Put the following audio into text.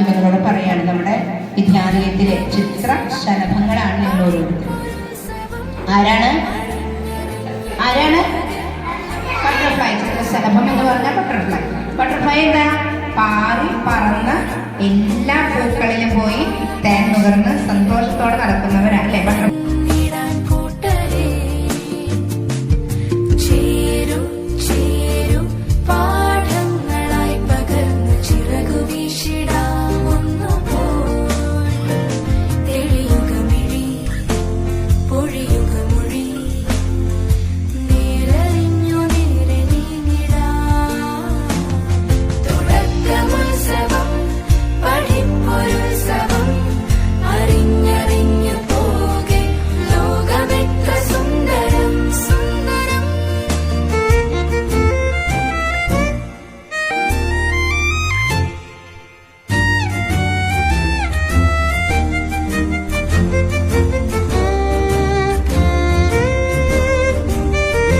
ആ, കുഞ്ഞുങ്ങളോട് പറയാണ് നമ്മുടെ വിദ്യാലയത്തിലെ ചിത്ര ശലഭങ്ങളാണ് നിങ്ങളോട്. ആരാണ്? ആരാണ്? ബട്ടർഫ്ലൈ ചിത്രശലഭം എന്ന് പറഞ്ഞാൽ ബട്ടർഫ്ലൈ ബട്ടർഫ്ലൈ എന്താ? പാറി പറന്ന് എല്ലാ പൂക്കളിലും പോയി തേൻ നുകർന്ന് സന്തോഷത്തോടെ നടക്കുന്നവരാ അല്ലെ ബട്ടർഫ്ലൈ